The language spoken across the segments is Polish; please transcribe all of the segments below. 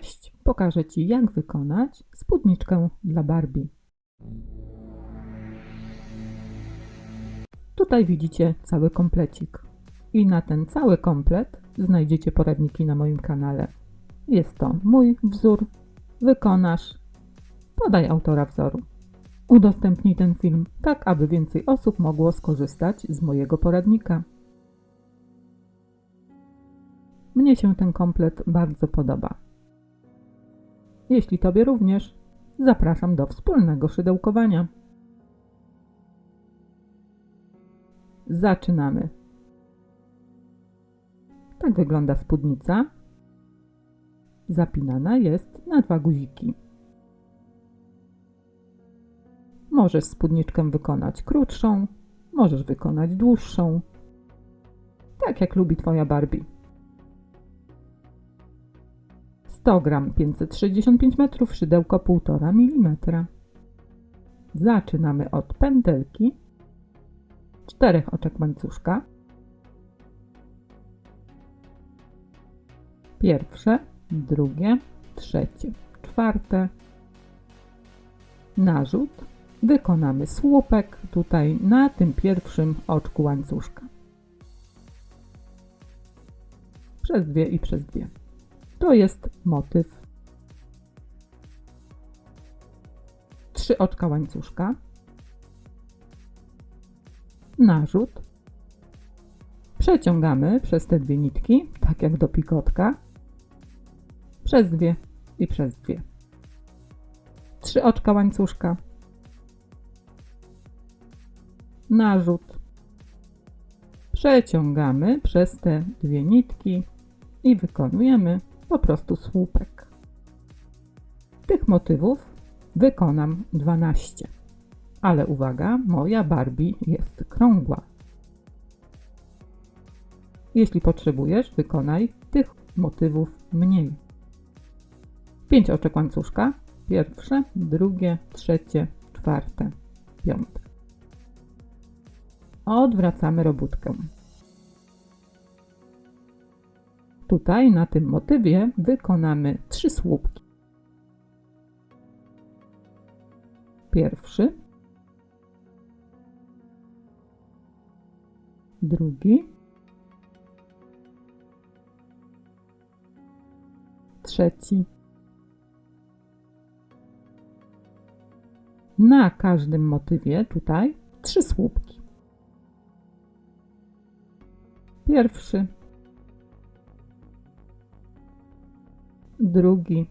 Cześć, pokażę Ci jak wykonać spódniczkę dla Barbie. Tutaj widzicie cały komplecik. I na ten cały komplet znajdziecie poradniki na moim kanale. Jest to mój wzór, wykonasz, podaj autora wzoru. Udostępnij ten film, tak aby więcej osób mogło skorzystać z mojego poradnika. Mnie się ten komplet bardzo podoba. Jeśli Tobie również, zapraszam do wspólnego szydełkowania. Zaczynamy. Tak wygląda spódnica. Zapinana jest na dwa guziki. Możesz spódniczkę wykonać krótszą, możesz wykonać dłuższą. Tak jak lubi Twoja Barbie. 100 gram 565 metrów, szydełko 1,5 mm. Zaczynamy od pętelki, czterech oczek łańcuszka, pierwsze, drugie, trzecie, czwarte, narzut, wykonamy słupek tutaj na tym pierwszym oczku łańcuszka. Przez dwie i przez dwie. To jest motyw. Trzy oczka łańcuszka. Narzut. Przeciągamy przez te dwie nitki, tak jak do pikotka. Przez dwie i przez dwie. Trzy oczka łańcuszka. Narzut. Przeciągamy przez te dwie nitki i wykonujemy po prostu słupek. Tych motywów wykonam 12. Ale uwaga, moja Barbie jest krągła. Jeśli potrzebujesz, wykonaj tych motywów mniej. 5 oczek łańcuszka. Pierwsze, drugie, trzecie, czwarte, piąte. Odwracamy robótkę. Tutaj na tym motywie wykonamy trzy słupki. Pierwszy, drugi, trzeci. Na każdym motywie tutaj trzy słupki. Pierwszy, drugi,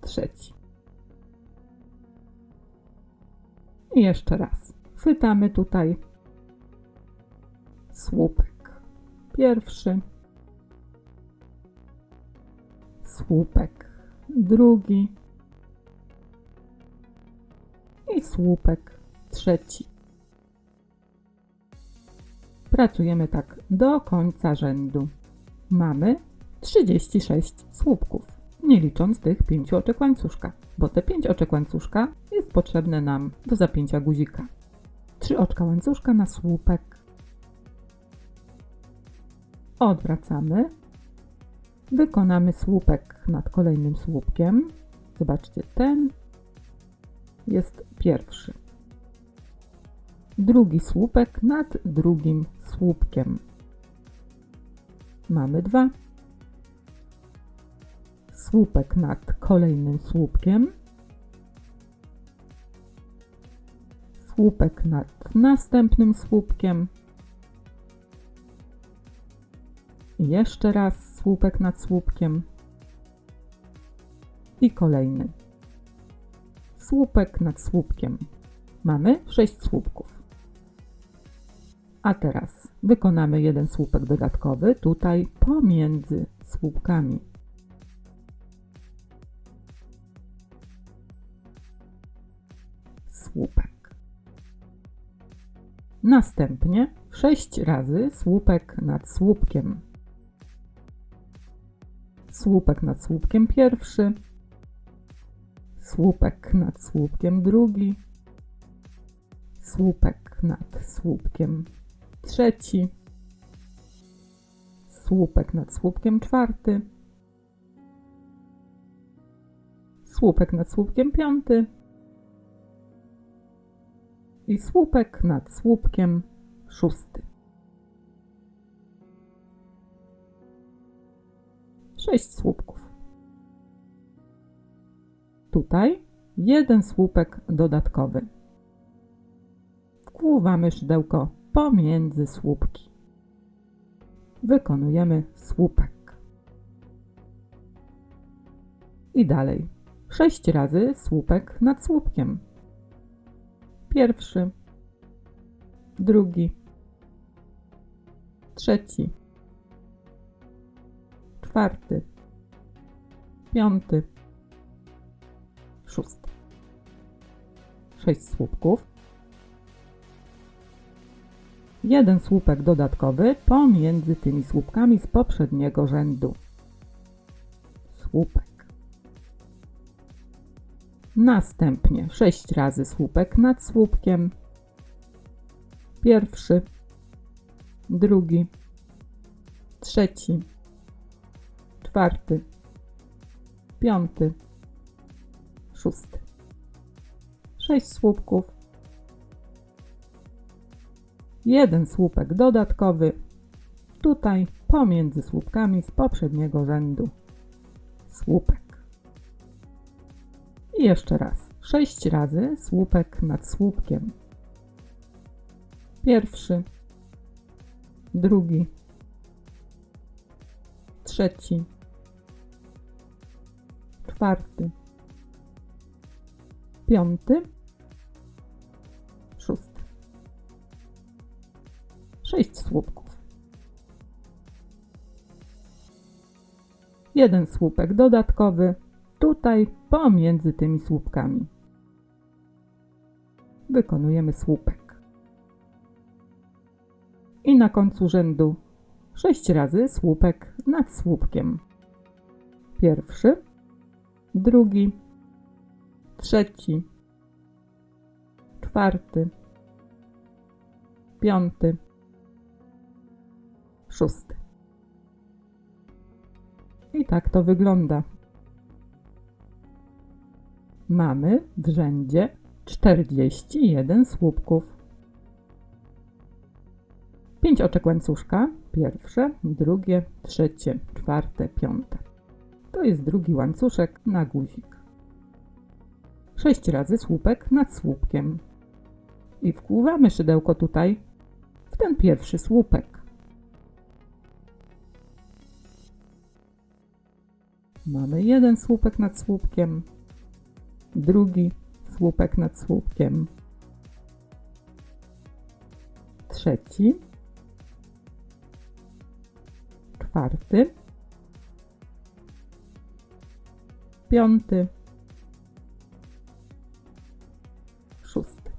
trzeci. I jeszcze raz. Chwytamy tutaj słupek. Pierwszy, słupek drugi i słupek trzeci. Pracujemy tak do końca rzędu. Mamy 36 słupków, nie licząc tych 5 oczek łańcuszka, bo te 5 oczek łańcuszka jest potrzebne nam do zapięcia guzika. 3 oczka łańcuszka na słupek. Odwracamy. Wykonamy słupek nad kolejnym słupkiem. Zobaczcie, ten jest pierwszy drugi słupek nad drugim słupkiem. Mamy dwa. Słupek nad kolejnym słupkiem. Słupek nad następnym słupkiem. Jeszcze raz słupek nad słupkiem. I kolejny. Słupek nad słupkiem. Mamy 6 słupków. A teraz wykonamy jeden słupek dodatkowy tutaj pomiędzy słupkami. Słupek. Następnie 6 razy słupek nad słupkiem. Słupek nad słupkiem pierwszy, słupek nad słupkiem drugi, słupek nad słupkiem trzeci, słupek nad słupkiem czwarty, słupek nad słupkiem piąty i słupek nad słupkiem szósty. Sześć słupków. Tutaj jeden słupek dodatkowy. Wkłuwamy szydełko pomiędzy słupki. Wykonujemy słupek. I dalej. Sześć razy słupek nad słupkiem. Pierwszy, drugi, trzeci, czwarty, piąty, szósty. Sześć słupków. Jeden słupek dodatkowy pomiędzy tymi słupkami z poprzedniego rzędu. Słupek. Następnie sześć razy słupek nad słupkiem. Pierwszy, drugi, trzeci, czwarty, piąty, szósty. Sześć słupków. Jeden słupek dodatkowy tutaj pomiędzy słupkami z poprzedniego rzędu. Słupek. I jeszcze raz. Sześć razy słupek nad słupkiem. Pierwszy, drugi, trzeci, czwarty, piąty, 6 słupków. Jeden słupek dodatkowy tutaj pomiędzy tymi słupkami. Wykonujemy słupek. I na końcu rzędu 6 razy słupek nad słupkiem. Pierwszy, drugi, trzeci, czwarty, piąty, szósty. I tak to wygląda. Mamy w rzędzie 41 słupków. 5 oczek łańcuszka. Pierwsze, drugie, trzecie, czwarte, piąte. To jest drugi łańcuszek na guzik. 6 razy słupek nad słupkiem. I wkłuwamy szydełko tutaj w ten pierwszy słupek. Mamy jeden słupek nad słupkiem, drugi słupek nad słupkiem, trzeci, czwarty, piąty, szósty.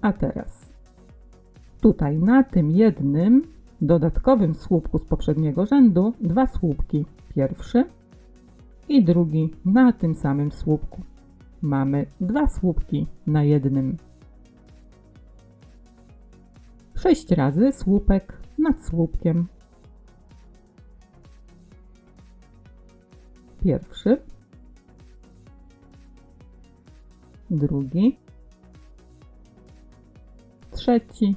A teraz tutaj na tym jednym dodatkowym słupku z poprzedniego rzędu dwa słupki. Pierwszy i drugi na tym samym słupku. Mamy dwa słupki na jednym. Sześć razy słupek nad słupkiem. Pierwszy, drugi, trzeci,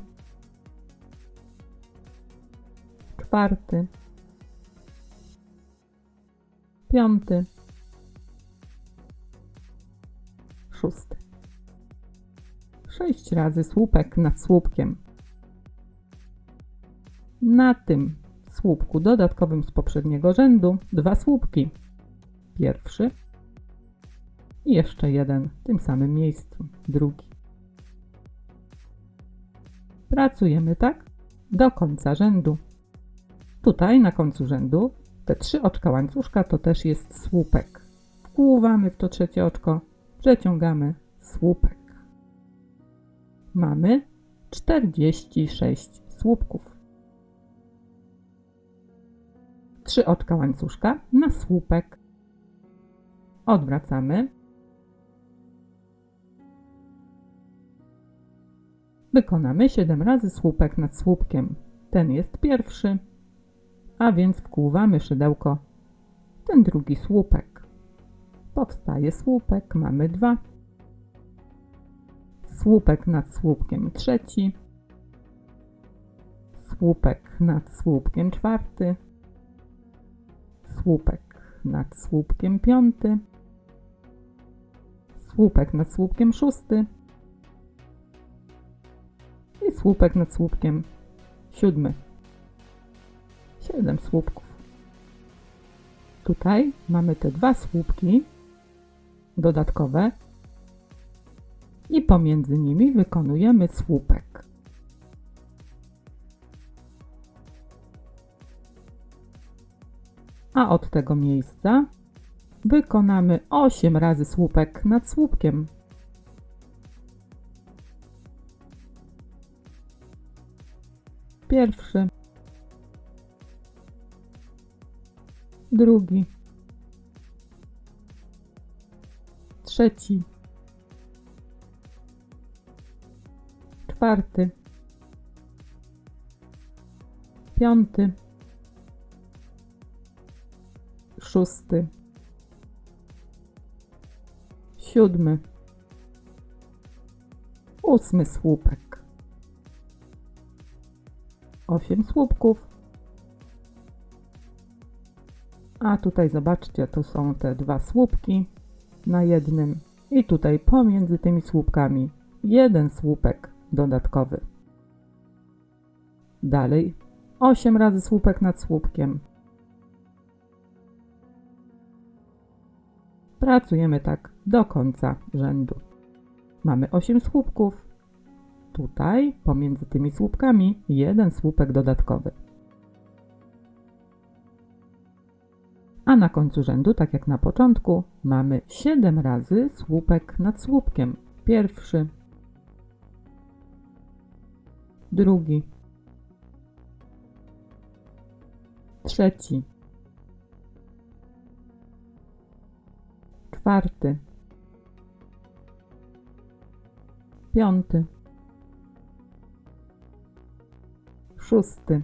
czwarty, piąty, szósty. Sześć razy słupek nad słupkiem. Na tym słupku dodatkowym z poprzedniego rzędu dwa słupki. Pierwszy i jeszcze jeden w tym samym miejscu, drugi. Pracujemy tak do końca rzędu. Tutaj na końcu rzędu te trzy oczka łańcuszka to też jest słupek. Wkłuwamy w to trzecie oczko, przeciągamy słupek. Mamy 46 słupków. Trzy oczka łańcuszka na słupek. Odwracamy. Wykonamy 7 razy słupek nad słupkiem. ten jest pierwszy, a więc wkłuwamy szydełko w ten drugi słupek. Powstaje słupek, mamy dwa. Słupek nad słupkiem trzeci. Słupek nad słupkiem czwarty. Słupek nad słupkiem piąty. Słupek nad słupkiem szósty. I słupek nad słupkiem siódmy. Siedem słupków. Tutaj mamy te dwa słupki dodatkowe i pomiędzy nimi wykonujemy słupek. A od tego miejsca wykonamy 8 razy słupek nad słupkiem. Pierwszy, drugi, trzeci, czwarty, piąty, szósty, siódmy, ósmy słupek, osiem słupków. A tutaj zobaczcie, tu są te dwa słupki na jednym i tutaj pomiędzy tymi słupkami jeden słupek dodatkowy. Dalej 8 razy słupek nad słupkiem. Pracujemy tak do końca rzędu. Mamy 8 słupków. Tutaj pomiędzy tymi słupkami jeden słupek dodatkowy. A na końcu rzędu, tak jak na początku, mamy 7 razy słupek nad słupkiem. Pierwszy, drugi, trzeci, czwarty, piąty, szósty,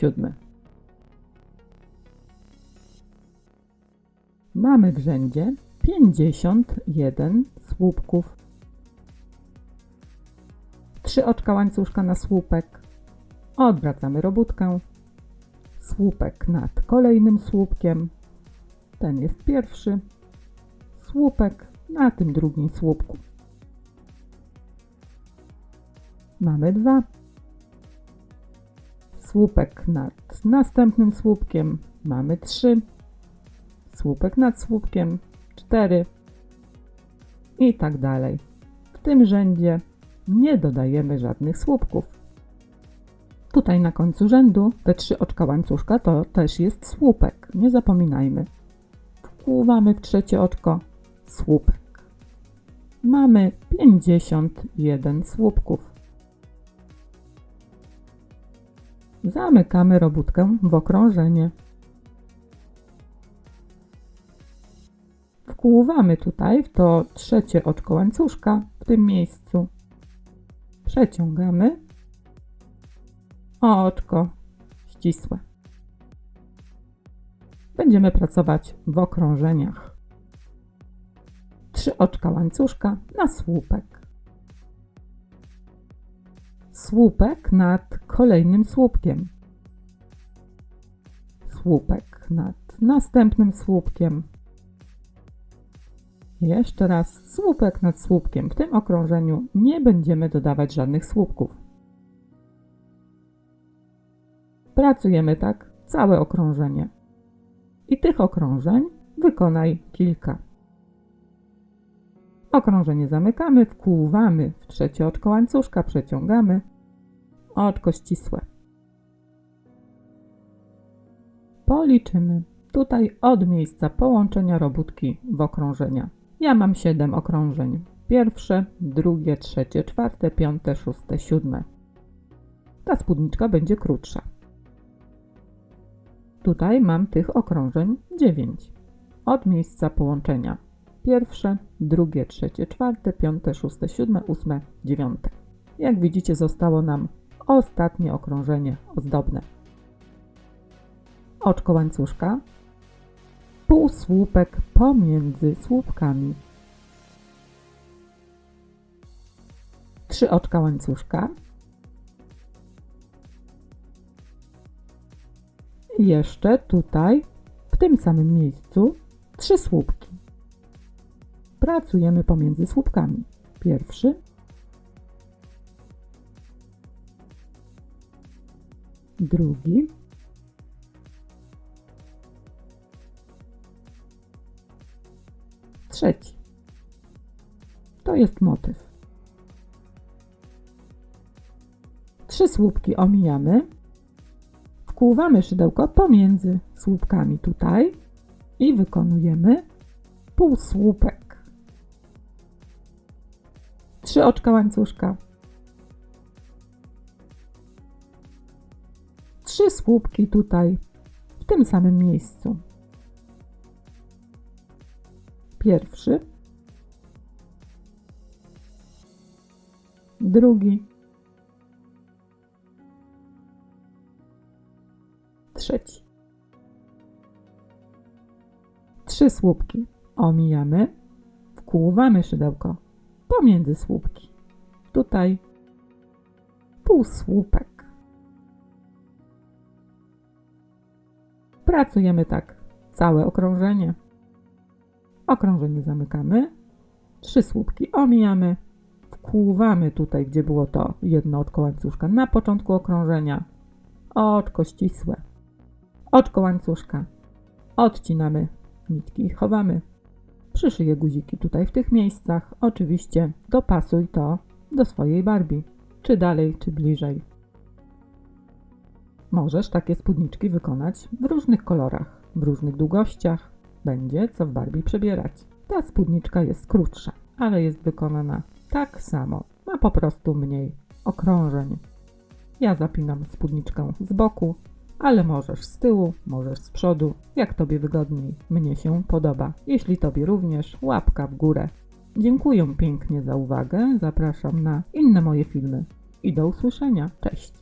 siódmy. Mamy w rzędzie 51 słupków. Trzy oczka łańcuszka na słupek. Odwracamy robótkę. Słupek nad kolejnym słupkiem. Ten jest pierwszy. Słupek na tym drugim słupku. Mamy dwa. Słupek nad następnym słupkiem. Mamy trzy. Słupek nad słupkiem. Cztery. I tak dalej. W tym rzędzie nie dodajemy żadnych słupków. Tutaj na końcu rzędu te trzy oczka łańcuszka to też jest słupek. Nie zapominajmy. Wkłuwamy w trzecie oczko słupek. Mamy 51 słupków. Zamykamy robótkę w okrążenie. Wkłuwamy tutaj w to trzecie oczko łańcuszka w tym miejscu. Przeciągamy oczko ścisłe. Będziemy pracować w okrążeniach. Trzy oczka łańcuszka na słupek. Słupek nad kolejnym słupkiem. Słupek nad następnym słupkiem. Jeszcze raz słupek nad słupkiem. W tym okrążeniu nie będziemy dodawać żadnych słupków. Pracujemy tak całe okrążenie. I tych okrążeń wykonaj kilka. Okrążenie zamykamy, wkłuwamy w trzecie oczko łańcuszka, przeciągamy oczko ścisłe. Policzymy tutaj od miejsca połączenia robótki w okrążenia. Ja mam 7 okrążeń. Pierwsze, drugie, trzecie, czwarte, piąte, szóste, siódme. Ta spódniczka będzie krótsza. Tutaj mam tych okrążeń 9. Od miejsca połączenia. Pierwsze, drugie, trzecie, czwarte, piąte, szóste, siódme, ósme, dziewiąte. Jak widzicie, zostało nam ostatnie okrążenie ozdobne. Oczko łańcuszka, półsłupek pomiędzy słupkami, trzy oczka łańcuszka, i jeszcze tutaj, w tym samym miejscu, trzy słupki. Pracujemy pomiędzy słupkami. Pierwszy, drugi, trzeci. To jest motyw. Trzy słupki omijamy, wkłuwamy szydełko pomiędzy słupkami tutaj i wykonujemy półsłupek. Trzy oczka łańcuszka. Trzy słupki tutaj, w tym samym miejscu. Pierwszy. Drugi. Trzeci. Trzy słupki omijamy, wkłuwamy szydełko pomiędzy słupki. Tutaj półsłupek. Pracujemy tak całe okrążenie. Okrążenie zamykamy, trzy słupki omijamy, wkłuwamy tutaj, gdzie było to jedno oczko łańcuszka na początku okrążenia, oczko ścisłe, oczko łańcuszka, odcinamy nitki i chowamy. Przyszyję guziki tutaj w tych miejscach. Oczywiście dopasuj to do swojej Barbie, czy dalej, czy bliżej. Możesz takie spódniczki wykonać w różnych kolorach, w różnych długościach. Będzie co w Barbie przebierać. Ta spódniczka jest krótsza, ale jest wykonana tak samo. Ma po prostu mniej okrążeń. Ja zapinam spódniczkę z boku, ale możesz z tyłu, możesz z przodu, jak Tobie wygodniej. Mnie się podoba. Jeśli Tobie również, łapka w górę. Dziękuję pięknie za uwagę, zapraszam na inne moje filmy i do usłyszenia. Cześć!